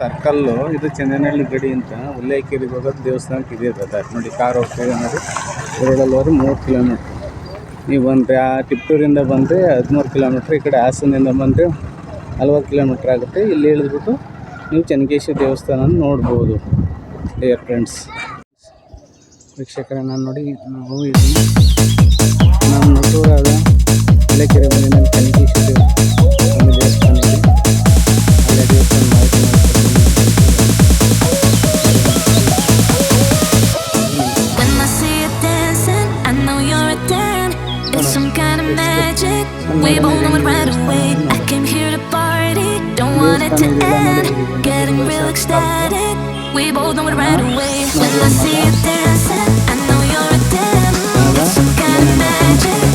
Circle ಇದು ಚಂದನಹಳ್ಳಿ ಗಡಿ ಅಂತ ಉಲ್ಲೇಖೇರಿಗೆ ಹೋಗೋದು ದೇವಸ್ಥಾನಕ್ಕೆ ಇದೆ ದಾರಿ ನೋಡಿ, ಕಾರ್ ಹೋಗ್ತೀವಿ ಅನ್ನೋದು. ರೋಡಲ್ಲಿ ಹೋದ್ರೆ ಮೂರು ಕಿಲೋಮೀಟ್ರ್. ನೀವು ಬಂದರೆ ಆ ಟಿಪ್ಟೂರಿಂದ ಬಂದರೆ ಹದಿಮೂರು ಕಿಲೋಮೀಟ್ರ್, ಈ ಕಡೆ ಹಾಸನದಿಂದ ಬಂದರೆ ನಲ್ವತ್ತು ಕಿಲೋಮೀಟ್ರ್ ಆಗುತ್ತೆ. ಇಲ್ಲಿ ಇಳಿದ್ಬಿಟ್ಟು ನೀವು ಚೆನ್ನಕೇಶ್ವರ ದೇವಸ್ಥಾನ ನೋಡ್ಬೋದು. ಡಿಯರ್ ಫ್ರೆಂಡ್ಸ್ ವೀಕ್ಷಕರೇ, ನಾನು ನೋಡಿ, ನಾವು ನಮ್ಮ ಹುಟ್ಟೂರಾದ ಉಲ್ಲೇಖೇರಿ ಬಂದಿನ ಚೆನ್ನಕೇಶ್ವರ ದೇವಸ್ಥಾನ ದೇವಸ್ಥಾನ ಇದೆ ಅಲ್ಲೇ ದೇವಸ್ಥಾನ ಮಾಹಿತಿ When I see you dancing, I know you're a ten. It's some kind of magic. We both know it right away. I came here to party, don't want it to end. Getting real ecstatic. We both know it right away. When I see you dancing, I know you're a ten. It's some kind of magic.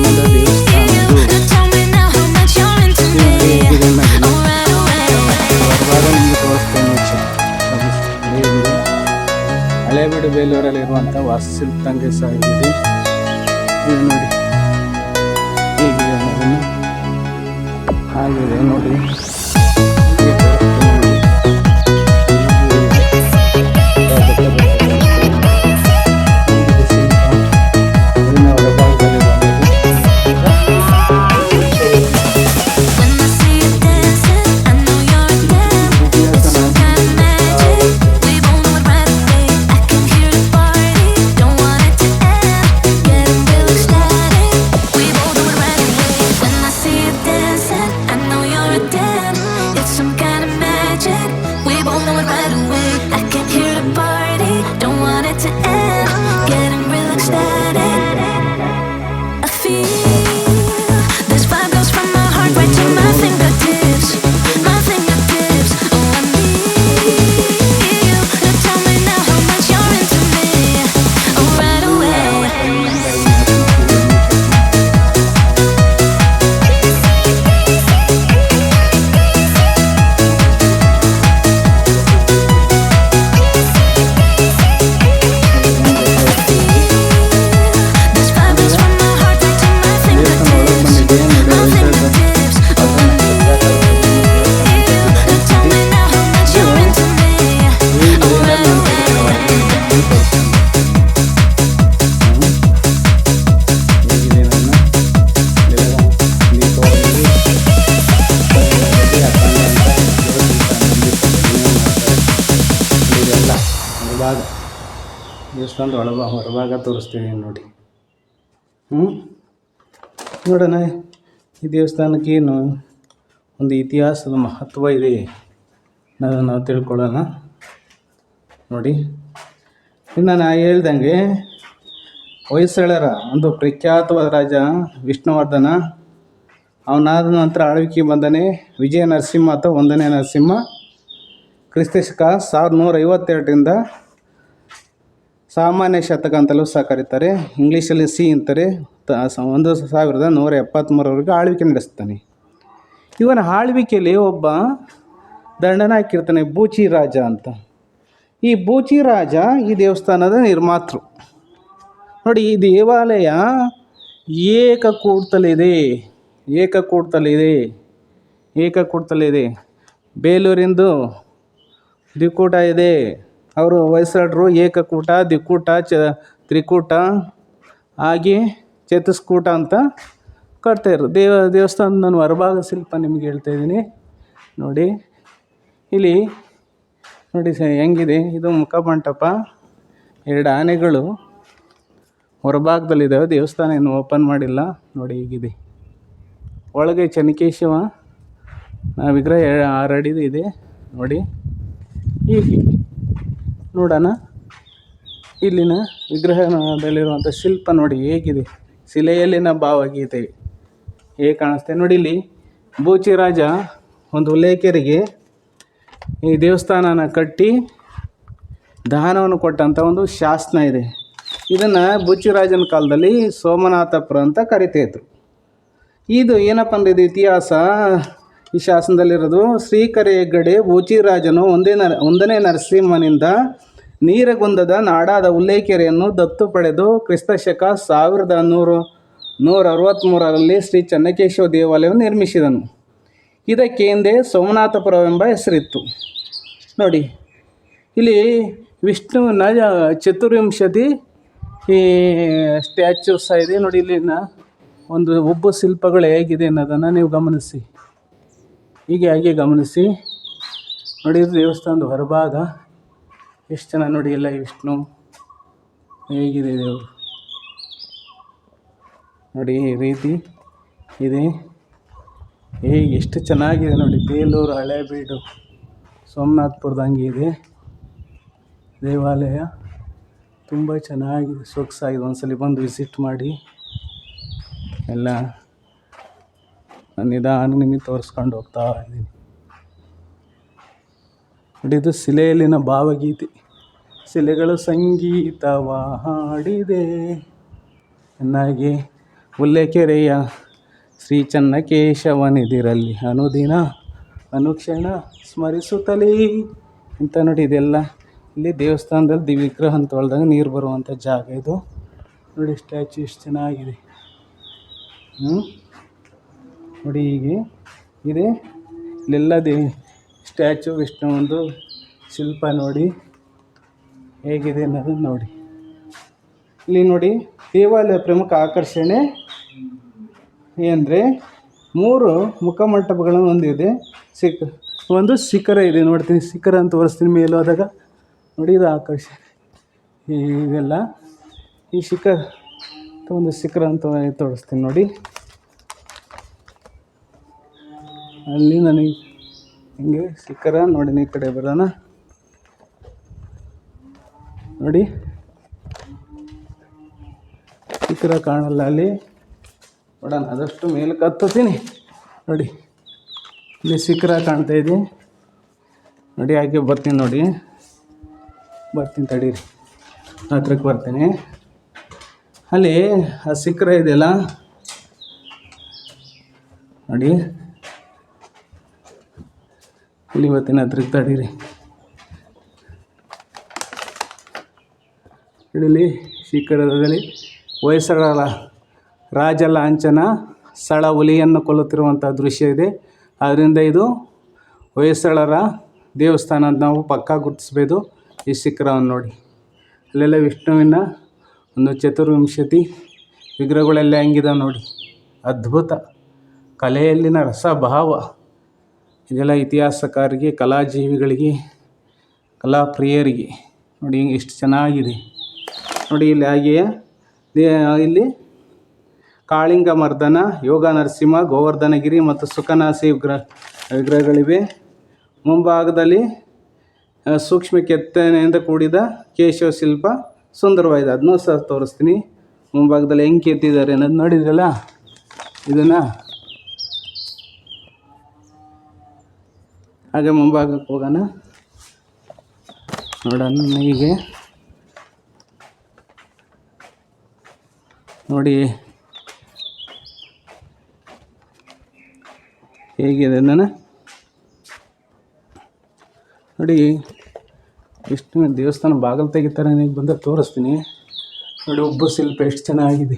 Halebidu ಬೇಲೂರಲ್ಲಿರುವಂಥ ತಂಗಿ ಸಹ ಇದೆ. ನೋಡಿ. ಆಗಿದೆ ನೋಡಿ ದೇವಸ್ಥಾನದ ಒಳಭಾಗ ಹೊರಭಾಗ ತೋರಿಸ್ತೀನಿ ನೋಡಿ. ಹ್ಞೂ ನೋಡೋಣ, ಈ ದೇವಸ್ಥಾನಕ್ಕೆ ಏನು ಒಂದು ಇತಿಹಾಸದ ಮಹತ್ವ ಇದೆ ನಾವು ನಾವು ತಿಳ್ಕೊಳ್ಳೋಣ. ನೋಡಿ. ಇನ್ನು ನಾನು ಹೇಳ್ದಂಗೆ, ಹೊಯ್ಸಳರ ಒಂದು ಪ್ರಖ್ಯಾತವಾದ ರಾಜ ವಿಷ್ಣುವರ್ಧನ, ಅವನಾದ ನಂತರ ಆಳ್ವಿಕೆ ಬಂದನೇ ವಿಜಯ ನರಸಿಂಹ ಅಥವಾ ಒಂದನೇ ನರಸಿಂಹ, ಕ್ರಿಸ್ತಶಕ ಸಾವಿರದ ನೂರ ಐವತ್ತೆರಡರಿಂದ ಸಾಮಾನ್ಯ ಶತಕ ಅಂತಲೂ ಸಹ ಕರೀತಾರೆ. ಇಂಗ್ಲೀಷಲ್ಲಿ ಸಿ ಅಂತಾರೆ. ತ ಒಂದು ಸಾವಿರದ ನೂರ ಎಪ್ಪತ್ತ್ಮೂರವರೆಗೆ ಆಳ್ವಿಕೆ ನಡೆಸ್ತಾನೆ. ಇವನ ಆಳ್ವಿಕೆಯಲ್ಲಿ ಒಬ್ಬ ದಂಡನ ಹಾಕಿರ್ತಾನೆ ಬೂಚಿ ರಾಜ ಅಂತ. ಈ ಬೂಚಿ ರಾಜ ಈ ದೇವಸ್ಥಾನದ ನಿರ್ಮಾತೃ. ನೋಡಿ, ಈ ದೇವಾಲಯ ಏಕಕೂಡ್ತಲಿದೆ. ಏಕಕೂಡ್ತಲಿದೆ. ಏಕಕೂಡ್ತಲಿದೆ. ಬೇಲೂರಿಂದು ದ್ವಿಕೂಟ ಇದೆ. ಅವರು ಹೊಯ್ಸಳರು ಏಕಕೂಟ, ದ್ವಿಕೂಟ, ಚ, ತ್ರಿಕೂಟ ಹಾಗೆ ಚತುಷ್ಕೂಟ ಅಂತ ಕಟ್ತಾಯಿದ್ರು ದೇವ, ದೇವಸ್ಥಾನದ ನಾನು ಹೊರಭಾಗ ಶಿಲ್ಪ ನಿಮ್ಗೆ ಹೇಳ್ತಾ ಇದ್ದೀನಿ. ನೋಡಿ, ಇಲ್ಲಿ ನೋಡಿ ಸರ್, ಹೆಂಗಿದೆ? ಇದು ಮುಖಮಂಟಪ ಎರಡು ಆನೆಗಳು ಹೊರಭಾಗದಲ್ಲಿದ್ದಾವೆ. ದೇವಸ್ಥಾನ ಏನು ಓಪನ್ ಮಾಡಿಲ್ಲ. ನೋಡಿ, ಹೀಗಿದೆ. ಒಳಗೆ ಚನಿಕೇಶವ ವಿಗ್ರಹ ಎ- ಆರು ಇದೆ. ನೋಡಿ, ಹೀಗೆ. ನೋಡೋಣ. ಇಲ್ಲಿನ ವಿಗ್ರಹದಲ್ಲಿರುವಂಥ ಶಿಲ್ಪ ನೋಡಿ ಹೇಗಿದೆ. ಶಿಲೆಯಲ್ಲಿನ ಭಾವಗೀತೆ ಹೇಗೆ ಕಾಣಿಸ್ತೆ ನೋಡಿ ಇಲ್ಲಿ. ಬೂಚಿ ರಾಜ ಒಂದು ಉಲ್ಲೇಖರಿಗೆ ಈ ದೇವಸ್ಥಾನನ ಕಟ್ಟಿ ದಾನವನ್ನು ಕೊಟ್ಟಂಥ ಒಂದು ಶಾಸನ ಇದೆ. ಇದನ್ನು ಬುಚ್ಚಿರಾಜನ ಕಾಲದಲ್ಲಿ ಸೋಮನಾಥಪುರ ಅಂತ ಕರಿತಾಯಿದ್ರು ಇದು ಏನಪ್ಪ ಅಂದ್ರೆ ಇದು ಇತಿಹಾಸ. ಈ ಶಾಸನದಲ್ಲಿರೋದು ಶ್ರೀಕರೆ ಹೆಗ್ಗಡೆ ಬೂಚಿರಾಜನು ಒಂದೇ ನರ, ಒಂದನೇ ನರಸಿಂಹನಿಂದ ನೀರಗುಂದದ ನಾಡಾದ ಉಲ್ಲೇಖೆರೆಯನ್ನು ದತ್ತು ಪಡೆದು ಕ್ರಿಸ್ತಶಕ ಸಾವಿರದ ನೂರು ನೂರ ಅರವತ್ತ್ಮೂರರಲ್ಲಿ ಶ್ರೀ ಚನ್ನಕೇಶವ ದೇವಾಲಯವನ್ನು ನಿರ್ಮಿಸಿದನು. ಇದಕ್ಕೆ ಹಿಂದೆ ಸೋಮನಾಥಪುರವೆಂಬ ಹೆಸರಿತ್ತು. ನೋಡಿ, ಇಲ್ಲಿ ವಿಷ್ಣುವಿನ ಚತುರ್ವಿಂಶತಿ ಈ ಸ್ಟ್ಯಾಚ್ಯೂಸ್ ಇದೆ. ನೋಡಿ, ಇಲ್ಲಿನ ಒಂದು ಒಬ್ಬ ಶಿಲ್ಪಗಳು ಹೇಗಿದೆ ಅನ್ನೋದನ್ನು ನೀವು ಗಮನಿಸಿ. ಹೀಗೆ ಹಾಗೆ ಗಮನಿಸಿ. ನೋಡಿ ಇದು ದೇವಸ್ಥಾನದ ಹೊರಭಾಗ. ಎಷ್ಟು ಚೆನ್ನಾಗಿ ನೋಡಿ ಎಲ್ಲ ವಿಷ್ಣು. ಹೇಗಿದೆ ದೇವರು ನೋಡಿ ಈ ರೀತಿ ಇದೆ. ಹೇಗೆ ಎಷ್ಟು ಚೆನ್ನಾಗಿದೆ ನೋಡಿ. ಬೇಲೂರು ಹಳೇಬೀಡು ಸೋಮನಾಥ್ಪುರದಂಗೆ ಇದೆ. ದೇವಾಲಯ ತುಂಬ ಚೆನ್ನಾಗಿದೆ. ಸೊಗಸಾಗಿದೆ. ಒಂದ್ಸಲಿ ಬಂದು ವಿಸಿಟ್ ಮಾಡಿ. ಎಲ್ಲ ನಿಧಾನ ನಿಮಗೆ ತೋರಿಸ್ಕೊಂಡು ಹೋಗ್ತಾ ಇದ್ದೀನಿ. ಬಟ್ ಇದು ಶಿಲೆಯಲ್ಲಿನ ಭಾವಗೀತೆ. ಶಿಲೆಗಳು ಸಂಗೀತವ ಹಾಡಿದೆ ಚೆನ್ನಾಗಿ ಹುಲ್ಲೆಕೆರೆಯ ಶ್ರೀ ಚನ್ನಕೇಶವನಿದಿರಲ್ಲಿ ಅನುದಿನ ಅನುಕ್ಷಣ ಸ್ಮರಿಸುತ್ತಲೇ. ಅಂತ ನೋಡಿ, ಇದೆಲ್ಲ ಇಲ್ಲಿ ದೇವಸ್ಥಾನದಲ್ಲಿ ದಿ ವಿಗ್ರಹ ಅಂತ ಹೊಳ್ದಾಗ ನೀರು ಬರುವಂಥ ಜಾಗ ಇದು. ನೋಡಿ, ಸ್ಟ್ಯಾಚು ಎಷ್ಟು ಚೆನ್ನಾಗಿದೆ. ಹ್ಞೂ ನೋಡಿ ಹೀಗೆ. ಇದೆ. ಇಲ್ಲೆಲ್ಲ ದೇ ಸ್ಟ್ಯಾಚು ವಿಷ್ಣು ಒಂದು ಶಿಲ್ಪ ನೋಡಿ. ಹೇಗಿದೆ ಅನ್ನೋದನ್ನು ನೋಡಿ. ಇಲ್ಲಿ ನೋಡಿ, ದೇವಾಲಯ ಪ್ರಮುಖ ಆಕರ್ಷಣೆ ಏನಂದರೆ ಮೂರು ಮುಖಮಂಟಪಗಳನ್ನು ಹೊಂದಿದೆ. ಸಿಕ್, ಒಂದು ಶಿಖರ ಇದೆ ನೋಡ್ತೀನಿ. ಶಿಖರ ಅಂತ ತೋರಿಸ್ತೀನಿ ಮೇಲೆ ಹೋದಾಗ ನೋಡಿ ಇದು ಆಕರ್ಷಣೆ. ಇದೆಲ್ಲ ಈ ಶಿಖರ, ಒಂದು ಶಿಖರ ಅಂತ ತೋರಿಸ್ತೀನಿ ನೋಡಿ. ಅಲ್ಲಿ ನನಗೆ ಹಿಂಗೆ ಸಿಕ್ಕರ ನೋಡಿ ಈ ಕಡೆ ಬರೋಣ. ನೋಡಿ. ಸಿಕ್ಕರ ಕಾಣಲ್ಲ ಅಲ್ಲಿ. ನೋಡೋಣ ಆದಷ್ಟು ಮೇಲಕ್ಕೆ ಹತ್ತುತ್ತೀನಿ. ನೋಡಿ, ಇಲ್ಲಿ ಸಿಕ್ಕರ ಕಾಣ್ತಾ ಇದೆ. ನೋಡಿ, ಹಾಗೆ ಬರ್ತೀನಿ ನೋಡಿ. ಬರ್ತೀನಿ ತಡೀರಿ. ಹತ್ರಕ್ಕೆ ಬರ್ತೀನಿ. ಅಲ್ಲಿ ಆ ಸಿಕ್ಕರ ಇದೆಯಲ್ಲ. ನೋಡಿ. ಇಲ್ಲಿ ಇವತ್ತಿನ ತಡೀರಿ. ಇಲ್ಲಿ ಶಿಖರದಲ್ಲಿ ಹೊಯ್ಸಳರ ರಾಜ ಲಾಂಛನ ಸಳ ಹುಲಿಯನ್ನು ಕೊಲ್ಲುತ್ತಿರುವಂಥ ದೃಶ್ಯ ಇದೆ. ಆದ್ದರಿಂದ ಇದು ಹೊಯ್ಸಳರ ದೇವಸ್ಥಾನ ಅಂತ ನಾವು ಪಕ್ಕಾ ಗುರುತಿಸ್ಬೋದು. ಈ ಶಿಖರವನ್ನು ನೋಡಿ. ಅಲ್ಲೆಲ್ಲ ವಿಷ್ಣುವಿನ ಒಂದು ಚತುರ್ವಿಂಶತಿ ವಿಗ್ರಹಗಳೆಲ್ಲ ಹೆಂಗಿದಾವೆ ನೋಡಿ. ಅದ್ಭುತ. ಕಲೆಯಲ್ಲಿನ ರಸಭಾವ. ಇದೆಲ್ಲ ಇತಿಹಾಸಕಾರರಿಗೆ ಕಲಾಜೀವಿಗಳಿಗೆ ಕಲಾ ಪ್ರಿಯರಿಗೆ ನೋಡಿ ಎಷ್ಟು ಚೆನ್ನಾಗಿದೆ. ನೋಡಿ ಇಲ್ಲಿ ಹಾಗೆಯೇ ಇಲ್ಲಿ ಕಾಳಿಂಗ ಮರ್ದನ ಯೋಗ ನರಸಿಂಹ ಗೋವರ್ಧನಗಿರಿ ಮತ್ತು ಸುಖನಾಸಿ ವಿಗ್ರಹ ವಿಗ್ರಹಗಳಿವೆ. ಮುಂಭಾಗದಲ್ಲಿ ಸೂಕ್ಷ್ಮ ಕೆತ್ತನೆಯಿಂದ ಕೂಡಿದ ಕೇಶವ ಶಿಲ್ಪ ಸುಂದರವಾಗಿದೆ. ಅದನ್ನೂ ಸಹ ತೋರಿಸ್ತೀನಿ. ಮುಂಭಾಗದಲ್ಲಿ ಹೆಂಗೆ ಕೆತ್ತಿದ್ದಾರೆ ಅನ್ನೋದು ನೋಡಿದ್ರಲ್ಲ? ಇದನ್ನು ಹಾಗೆ ಮುಂಭಾಗಕ್ಕೆ ಹೋಗೋಣ. ನೋಡೋಣ ಹೀಗೆ ನೋಡಿ. ಹೇಗಿದೆ ನಾನು ನೋಡಿ, ಎಷ್ಟು ದೇವಸ್ಥಾನ ಬಾಗಿಲು ತೆಗಿತಾರೆ ನನಗೆ ಬಂದ ತೋರಿಸ್ತೀನಿ. ನೋಡಿ ಒಬ್ಬ ಶಿಲ್ಪ ಎಷ್ಟು ಚೆನ್ನಾಗಿದೆ.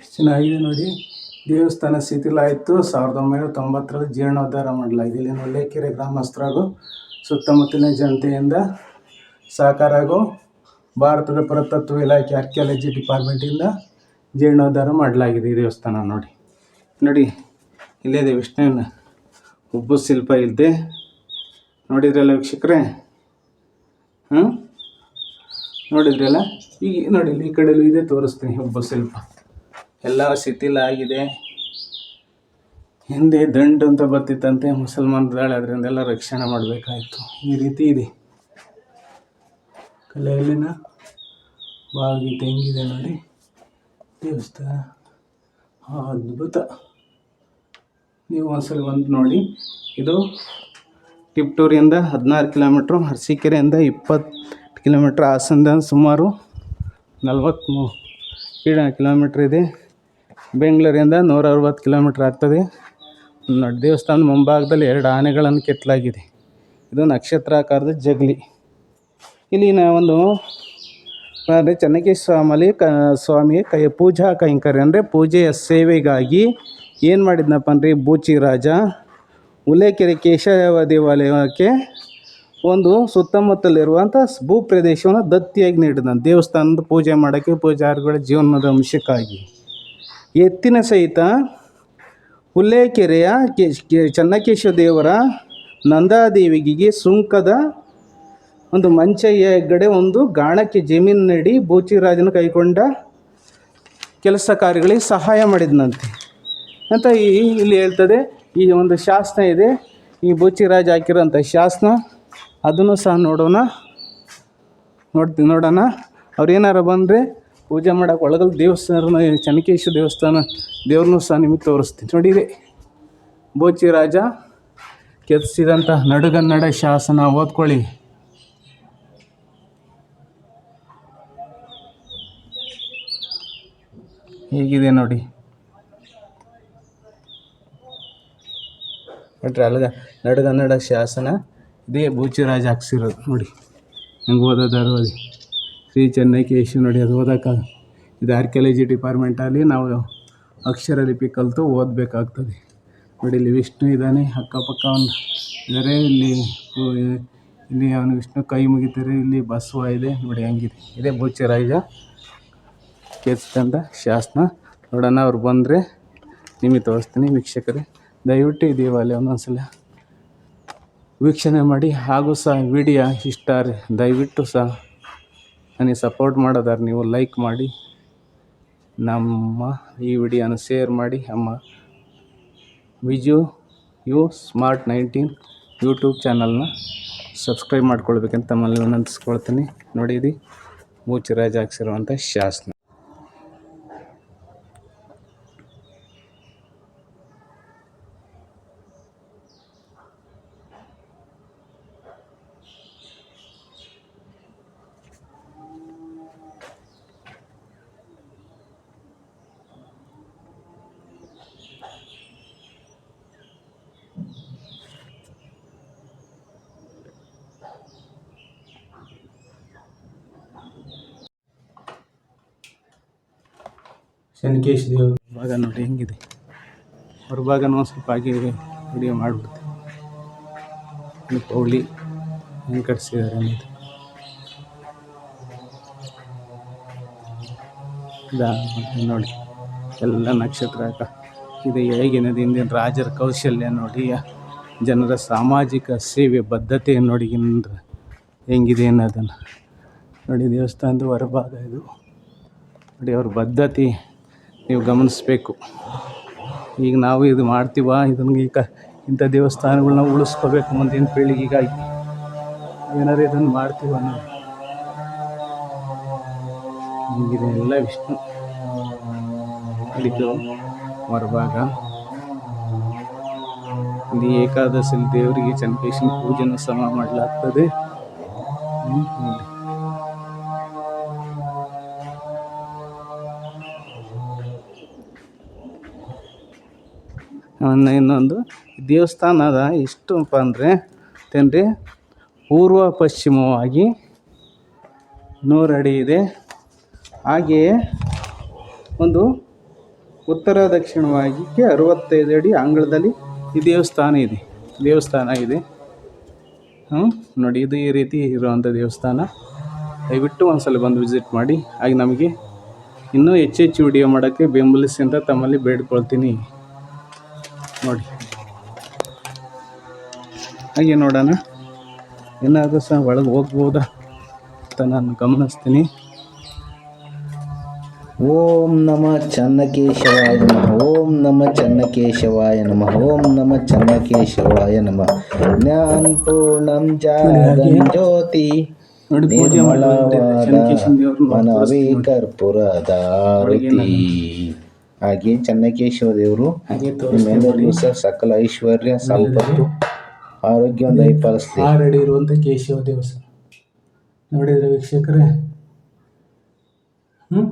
ಎಷ್ಟು ಚೆನ್ನಾಗಿದೆ ನೋಡಿ. ದೇವಸ್ಥಾನ ಶಿಥಿಲ ಆಯಿತು ಸಾವಿರದ ಒಂಬೈನೂರ ತೊಂಬತ್ತರಲ್ಲಿ ಜೀರ್ಣೋದ್ಧಾರ ಮಾಡಲಾಗಿದೆ ಇಲ್ಲಿನ ಒಳ್ಳೆಕೆರೆ ಗ್ರಾಮಸ್ಥರು ಹಾಗೂ ಸುತ್ತಮುತ್ತಲಿನ ಜನತೆಯಿಂದ ಸಹಕಾರ ಹಾಗೂ ಭಾರತದ ಪುರಾತತ್ವ ಇಲಾಖೆ ಆರ್ಕಿಯಾಲಜಿ ಡಿಪಾರ್ಟ್ಮೆಂಟಿಂದ ಜೀರ್ಣೋದ್ಧಾರ ಮಾಡಲಾಗಿದೆ ಈ ದೇವಸ್ಥಾನ ನೋಡಿ. ನೋಡಿ, ಇಲ್ಲೇ ಇದೆ ವಿಷ್ಣುವಿನ ಉಬ್ಬು ಶಿಲ್ಪ ಇಲ್ಲದೆ ನೋಡಿದ್ರಲ್ಲ ವೀಕ್ಷಕರೇ? ಹಾಂ ನೋಡಿದ್ರಲ್ಲ? ಈಗ ನೋಡಿ ಈ ಕಡೆಯಲ್ಲೂ ಇದೆ, ತೋರಿಸ್ತೀನಿ ಉಬ್ಬು ಶಿಲ್ಪ. ಎಲ್ಲ ಶಿಥಿಲ ಆಗಿದೆ ಹಿಂದೆ ದಂಡು ಅಂತ ಬರ್ತಿತ್ತಂತೆ ಮುಸಲ್ಮಾನ್ ದಾಳಿ ಅದರಿಂದೆಲ್ಲ ರಕ್ಷಣೆ ಮಾಡಬೇಕಾಯಿತು. ಈ ರೀತಿ ಇದೆ. ಕಲೆಯಲ್ಲಿನ ಬಾಗಿ ತೆಂಗಿದೆ ನೋಡಿ. ದೇವಸ್ಥಾನ. ಅದ್ಭುತ. ನೀವು ಒಂದ್ಸಲ ಬಂದು ನೋಡಿ. ಇದು ಟಿಪ್ಟೂರಿಂದ ಹದಿನಾರು ಕಿಲೋಮೀಟ್ರು, ಅರಸೀಕೆರೆಯಿಂದ ಇಪ್ಪತ್ತು ಕಿಲೋಮೀಟ್ರ್ ಹಾಸನದ ಸುಮಾರು ನಲ್ವತ್ತು ಕಿಲೋ, ಕಿಲೋಮೀಟ್ರ್ ಇದೆ. ಬೆಂಗಳೂರಿಂದ ನೂರ ಅರವತ್ತು ಕಿಲೋಮೀಟ್ರ್ ಆಗ್ತದೆ. ದೇವಸ್ಥಾನದ ಮುಂಭಾಗದಲ್ಲಿ ಎರಡು ಆನೆಗಳನ್ನು ಕೆತ್ತಲಾಗಿದೆ. ಇದು ನಕ್ಷತ್ರಾಕಾರದ ಜಗಲಿ. ಇಲ್ಲಿನ ಒಂದು ಅಂದರೆ ಚೆನ್ನಕೇಶ ಸ್ವಾಮಿ ಕ ಸ್ವಾಮಿಗೆ ಕೈ ಪೂಜಾ ಕೈಂಕರ್ಯ ಅಂದರೆ ಪೂಜೆಯ ಸೇವೆಗಾಗಿ ಏನು ಮಾಡಿದ್ನಪ್ಪ ಅಂದರೆ ಬೂಚಿ ರಾಜ ಉಲೇಕೆರೆ ಕೇಶವ ದೇವಾಲಯಕ್ಕೆ ಒಂದು ಸುತ್ತಮುತ್ತಲಿರುವಂಥ ಭೂ ಪ್ರದೇಶವನ್ನು ದತ್ತಿಯಾಗಿ ನೀಡಿದ ದೇವಸ್ಥಾನದ ಪೂಜೆ ಮಾಡೋಕ್ಕೆ ಪೂಜಾರಿಗಳ ಜೀವನದ ಅಂಶಕ್ಕಾಗಿ. ಎತ್ತಿನ ಸಹಿತ ಹುಲ್ಲೇಕೆರೆಯ ಚೆನ್ನಕೇಶವ ದೇವರ ನಂದಾದೇವಿಗೆ ಸುಂಕದ ಒಂದು ಮಂಚೆಯ ಹೆಗ್ಗಡೆ ಒಂದು ಗಾಣಕ್ಕೆ ಜಮೀನು ನೀಡಿ ಬೂಚಿರಾಜನ ಕೈಗೊಂಡ ಕೆಲಸ ಕಾರ್ಯಗಳಿಗೆ ಸಹಾಯ ಮಾಡಿದನಂತೆ. ಅಂತ ಈ ಇಲ್ಲಿ ಹೇಳ್ತದೆ, ಈ ಒಂದು ಶಾಸನ ಇದೆ. ಈ ಬೂಚಿರಾಜ ಹಾಕಿರೋಂಥ ಶಾಸನ, ಅದನ್ನು ಸಹ ನೋಡೋಣ. ನೋಡ್ತೀನಿ ನೋಡೋಣ. ಅವ್ರು ಏನಾರು ಬಂದರೆ ಪೂಜೆ ಮಾಡೋಕೆ ಒಳಗಲ್ ದೇವಸ್ಥಾನ ಚೆನ್ನಕೇಶ್ವರ ದೇವಸ್ಥಾನ ದೇವ್ರನ್ನೂ ಸಹ ನಿಮಗೆ ತೋರಿಸ್ತೀನಿ. ನೋಡಿರಿ ಬೂಚಿರಾಜ ಕೆತ್ತಿಸಿದಂಥ ನಡುಗನ್ನಡ ಶಾಸನ ಓದ್ಕೊಳ್ಳಿ. ಹೇಗಿದೆ ನೋಡಿ? ನೋಡ್ರಿ ಅಲ್ಗ ನಡುಗನ್ನಡ ಶಾಸನ ಇದೇ ಬೂಚಿರಾಜ ಹಾಕ್ಸಿರೋದು. ನೋಡಿ, ಹೆಂಗೆ ಓದೋದಾರು ಓದಿ ಶ್ರೀ ಚೆನ್ನೈಕೇಶು ನಡಿ ಅದು ಓದಕ್ಕ ಇದು ಆರ್ಕಿಯಾಲಜಿ ಡಿಪಾರ್ಟ್ಮೆಂಟಲ್ಲಿ ನಾವು ಅಕ್ಷರ ಲಿಪಿ ಕಲಿತು ಓದಬೇಕಾಗ್ತದೆ. ನೋಡಿ, ಇಲ್ಲಿ ವಿಷ್ಣು ಇದ್ದಾನೆ, ಅಕ್ಕಪಕ್ಕ ಇದ್ದಾರೆ ಇಲ್ಲಿ ಇಲ್ಲಿ ಅವನು ವಿಷ್ಣು ಕೈ ಮುಗಿತಾರೆ, ಇಲ್ಲಿ ಬಸವ ಇದೆ, ನೋಡಿ ಹಂಗಿದೆ. ಇದೇ ಬೂಚಿರಾಜ ಕೆತ್ತಿದಂಥ ಶಾಸನ. ನೋಡೋಣ, ಅವ್ರು ಬಂದರೆ ನಿಮಗೆ ತೋರಿಸ್ತೀನಿ ವೀಕ್ಷಕರೇ. ದಯವಿಟ್ಟು ಈ ದೇವಾಲಯ ಒಂದೊಂದ್ಸಲ ವೀಕ್ಷಣೆ ಮಾಡಿ. ಹಾಗೂ ಸಹ ವಿಡಿಯೋ ಇಷ್ಟ ದಯವಿಟ್ಟು ಸಹ ನನಗೆ ಸಪೋರ್ಟ್ ಮಾಡೋದಾರೆ ನೀವು ಲೈಕ್ ಮಾಡಿ, ನಮ್ಮ ಈ ವಿಡಿಯೋನ ಶೇರ್ ಮಾಡಿ. ನಮ್ಮ Viju you smart nineteen YouTube ಚಾನಲ್ನ ಸಬ್ಸ್ಕ್ರೈಬ್ ಮಾಡ್ಕೊಳ್ಬೇಕಂತ ತಮ್ಮಲ್ಲಿ ವಿನಂತಿಸ್ಕೊಳ್ತೀನಿ ನೋಡಿದಿ ಮೂಚಿರಾಜ ಹಾಕ್ಸಿರುವಂಥ ಶಾಸನ. ಶನಿಕೇಶ್ ದೇವ್ರ. ಭಾಗ ನೋಡಿ ಹೆಂಗಿದೆ. ಅವ್ರ ಭಾಗನೂ ಒಂದು ಸ್ವಲ್ಪ ಹಾಗೆ ವಿಡಿಯೋ ಮಾಡಿಬಿಡ್ತೀವಿ ಪೌಳಿ ಹೆಂಗೆ ಕಟ್ಸಿದ್ದಾರೆ ಅನ್ನೋದು. ನೋಡಿ, ಎಲ್ಲ ನಕ್ಷತ್ರ ಇದು ಹೇಗೆ ಹಿಂದಿನ ರಾಜರ ಕೌಶಲ್ಯ ನೋಡಿ ಜನರ ಸಾಮಾಜಿಕ ಸೇವೆ ಬದ್ಧತೆ ನೋಡಿ ಹೆಂಗಿದೆ ಅನ್ನೋದನ್ನು. ನೋಡಿ, ದೇವಸ್ಥಾನದ ಹೊರಭಾಗ ಇದು. ನೋಡಿ, ಅವ್ರ ಬದ್ಧತೆ ನೀವು ಗಮನಿಸಬೇಕು. ಈಗ ನಾವು ಇದು ಮಾಡ್ತೀವ? ಇದನ್ನು ಈಗ ಇಂಥ ದೇವಸ್ಥಾನಗಳನ್ನ ಉಳಿಸ್ಕೋಬೇಕು ಮುಂದಿನ ಪೀಳಿಗೆಗಾಗಿ? ಏನಾರು ಇದನ್ನು ಮಾಡ್ತೀವ ನಾವು? ಹಿಂಗಿದೆ ಎಲ್ಲ ವಿಷ್ಣು. ಇದು ಹೊರಭಾಗ. ಇಲ್ಲಿ ಏಕಾದಶಿ ದೇವರಿಗೆ ಚನ್ನಕೇಶನ ಪೂಜೆಯನ್ನು ಸಮ ಮಾಡಲಾಗ್ತದೆ. ಇನ್ನೊಂದು ದೇವಸ್ಥಾನದ ಎಷ್ಟಪ್ಪ ಅಂದರೆ ತೇನ್ರಿ ಪೂರ್ವ ಪಶ್ಚಿಮವಾಗಿ ನೂರು ಅಡಿ ಇದೆ. ಹಾಗೆಯೇ ಒಂದು ಉತ್ತರ ದಕ್ಷಿಣವಾಗಿ ಅರವತ್ತೈದು ಅಡಿ ಅಂಗಳದಲ್ಲಿ ಈ ದೇವಸ್ಥಾನ ಇದೆ. ದೇವಸ್ಥಾನ ಇದೆ. ಹ್ಞೂ ನೋಡಿ, ಇದು ಈ ರೀತಿ ಇರುವಂಥ ದೇವಸ್ಥಾನ. ದಯವಿಟ್ಟು ಒಂದ್ಸಲ ಬಂದು ವಿಸಿಟ್ ಮಾಡಿ. ಹಾಗೆ ನಮಗೆ ಇನ್ನೂ ಹೆಚ್ಚು ಹೆಚ್ಚು ವಿಡಿಯೋ ಮಾಡೋಕ್ಕೆ ಬೆಂಬಲಿಸಿ ಅಂತ ತಮ್ಮಲ್ಲಿ ಬೇಡ್ಕೊಳ್ತೀನಿ. ನೋಡಿ. ಹಾಗೆ ನೋಡೋಣ. ಏನಾದರೂ ಸಹ ಒಳಗೆ ಹೋಗ್ಬೋದಾ ಅಂತ ನಾನು ಗಮನಿಸ್ತೀನಿ. ಓಂ ನಮ ಚನ್ನಕೇಶವಾಯ ನಮಃ ಓಂ ನಮ ಚನ್ನಕೇಶವಾಯ ನಮಃ ಓಂ ನಮ ಚನ್ನಕೇಶವಾಯ ನಮಃ. ಜ್ಞಾನ ಪೂರ್ಣಂ ಜಾಗಂ ಜ್ಯೋತಿ ಮನವೇ ನಿರ್ಮಲವಾದ ಮನವಿ. ಕರ್ಪೂರದಾರತಿ ಹಾಗೆ ಚನ್ನಕೇಶವ ದೇವರು ಹಾಗೆ ತೋರಿಸ್ತೀನಿ ನಿಮ್ಮೆಲ್ಲರಿಗೂ ಸಹ ಸಕಲ ಐಶ್ವರ್ಯ ಸಂಪತ್ತು ಆರೋಗ್ಯ ಒಂದು ಐಪಾಲಿಸ್ಲಿ ಅಡಿ ಇರುವಂಥ ಕೇಶವ ನೋಡಿದ್ರೆ ವೀಕ್ಷಕರೇ. ಹ್ಞೂ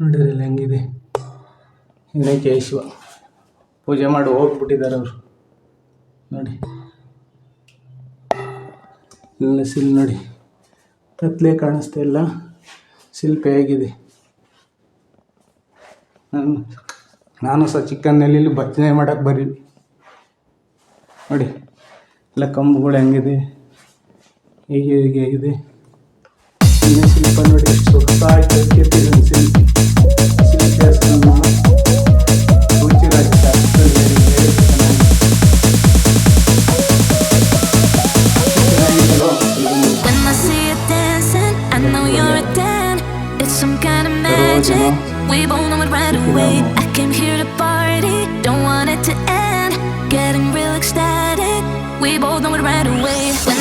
ನೋಡಿದ್ರೆ ಇಲ್ಲಿ ಹೆಂಗಿದೆ? ಇನ್ನೇ ಕೇಶವ. ಪೂಜೆ ಮಾಡಿ ಹೋಗ್ಬಿಟ್ಟಿದ್ದಾರೆ ಅವರು. ನೋಡಿ. ಇಲ್ಲ ಸಿಲ್ ನೋಡಿ. ಕತ್ಲೆ ಕಾಣಿಸ್ತಾ ಇಲ್ಲ. ಶಿಲ್ಪೆ ಹೇಗಿದೆ. ನಾನು ನಾನು ಸಹ ಚಿಕ್ಕನ್ನಲ್ಲಿ ಭಜನೆ ಮಾಡಕ್ಕೆ ಬರೀ ನೋಡಿ, ಎಲ್ಲ ಕಂಬುಗಳು ಹೆಂಗಿದೆ, ಹೀಗೆ ಹೀಗೆ ಇನ್ನು ಶಿಲ್ಪ ನೋಡಿ ಸೊಗಸಾಗಿ ಶಿಲ್ಪ ಶಿಲ್ಪಿ We you know? We both know it right away. I came here to party, don't want it to end. Getting real ecstatic, we both know it right away.